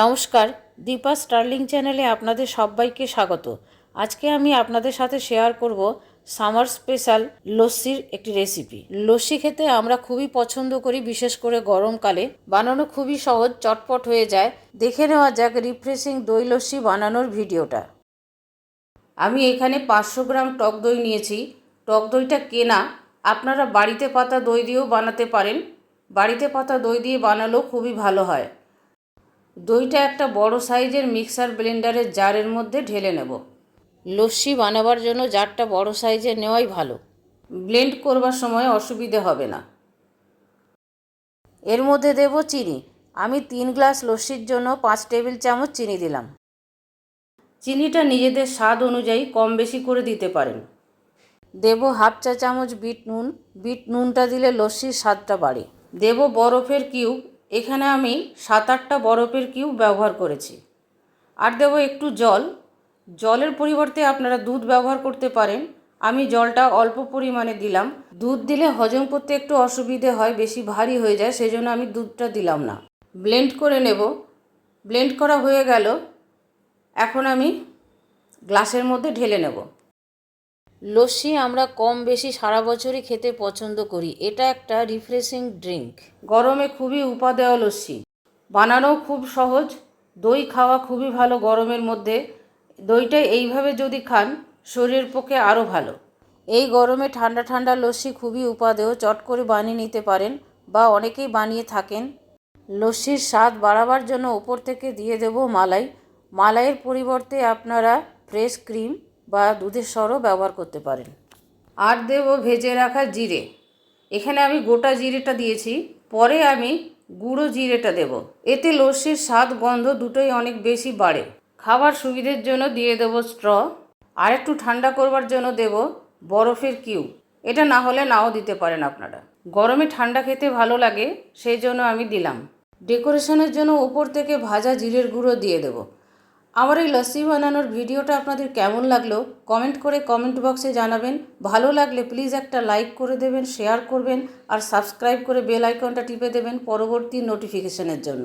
নমস্কার, দীপা স্টার্লিং চ্যানেলে আপনাদের সবাইকে স্বাগত। আজকে আমি আপনাদের সাথে শেয়ার করব সামার স্পেশাল লস্যির একটি রেসিপি। লস্যি খেতে আমরা খুবই পছন্দ করি, বিশেষ করে গরমকালে। বানানো খুবই সহজ, চটপট হয়ে যায়। দেখে নেওয়া যাক রিফ্রেশিং দই লস্যি বানানোর ভিডিওটা। আমি এখানে পাঁচশো গ্রাম টক দই নিয়েছি। টক দইটা কেনা। আপনারা বাড়িতে পাতা দই দিয়েও বানাতে পারেন। বাড়িতে পাতা দই দিয়ে বানালেও খুবই ভালো হয়। দইটা একটা বড় সাইজের মিক্সার ব্লেন্ডারের জারের মধ্যে ঢেলে নেব। লস্যি বানাবার জন্য জারটা বড় সাইজের নেওয়াই ভালো। ব্লেন্ড করবার সময় অসুবিধে হবে না। এর মধ্যে দেব চিনি। আমি তিন গ্লাস লস্যির জন্য পাঁচ টেবিল চামচ চিনি দিলাম। চিনিটা নিজেদের স্বাদ অনুযায়ী কম বেশি করে দিতে পারেন। দেব হাফ চা চামচ বিট নুন। বিট নুনটা দিলে লস্যির স্বাদটা বাড়ে। দেব বরফের কিউব এখানে আমি সাত আটটা বরফের কিউব ব্যবহার করেছি। আর দেবো একটু জল। জলের পরিবর্তে আপনারা দুধ ব্যবহার করতে পারেন। আমি জলটা অল্প পরিমাণে দিলাম। দুধ দিলে হজম করতে একটু অসুবিধে হয়, বেশি ভারী হয়ে যায় সেই জন্য আমি দুধটা দিলাম না। ব্লেন্ড করে নেব। ব্লেন্ড করা হয়ে গেল। এখন আমি গ্লাসের মধ্যে ঢেলে নেব। লস্যি আমরা কম বেশি সারা বছরই খেতে পছন্দ করি। এটা একটা রিফ্রেশিং ড্রিঙ্ক গরমে খুবই উপাদেয় লস্যি। বানানোও খুব সহজ দই খাওয়া খুবই ভালো গরমের মধ্যে। দইটা এইভাবে যদি খান শরীরের পক্ষে আরও ভালো। এই গরমে ঠান্ডা ঠান্ডা লস্যি খুবই উপাদেয় চট করে বানিয়ে নিতে পারেন বা অনেকেই বানিয়ে থাকেন। লস্যির স্বাদ বাড়াবার জন্য ওপর থেকে দিয়ে দেব মালাই। মালাইয়ের পরিবর্তে আপনারা ফ্রেশ ক্রিম বা দুধের সরও ব্যবহার করতে পারেন। আর দেব ভেজে রাখা জিরে। এখানে আমি গোটা জিরেটা দিয়েছি, পরে আমি গুঁড়ো জিরেটা দেব। এতে লস্যির স্বাদ, গন্ধ দুটোই অনেক বেশি বাড়ে। খাবার সুবিধের জন্য দিয়ে দেব স্ট্র। আর একটু ঠান্ডা করবার জন্য দেব বরফের কিউ এটা না হলে নাও দিতে পারেন আপনারা। গরমে ঠান্ডা খেতে ভালো লাগে, সেই জন্য আমি দিলাম। ডেকোরেশনের জন্য উপর থেকে ভাজা জিরের গুঁড়ো দিয়ে দেবো। আমার এই লস্যি বানানোর ভিডিওটা আপনাদের কেমন লাগল কমেন্ট করে কমেন্ট বক্সে জানাবেন। ভালো লাগলে প্লিজ একটা লাইক করে দেবেন, শেয়ার করবেন আর সাবস্ক্রাইব করে বেল আইকনটা টিপে দেবেন পরবর্তী নোটিফিকেশনের জন্য।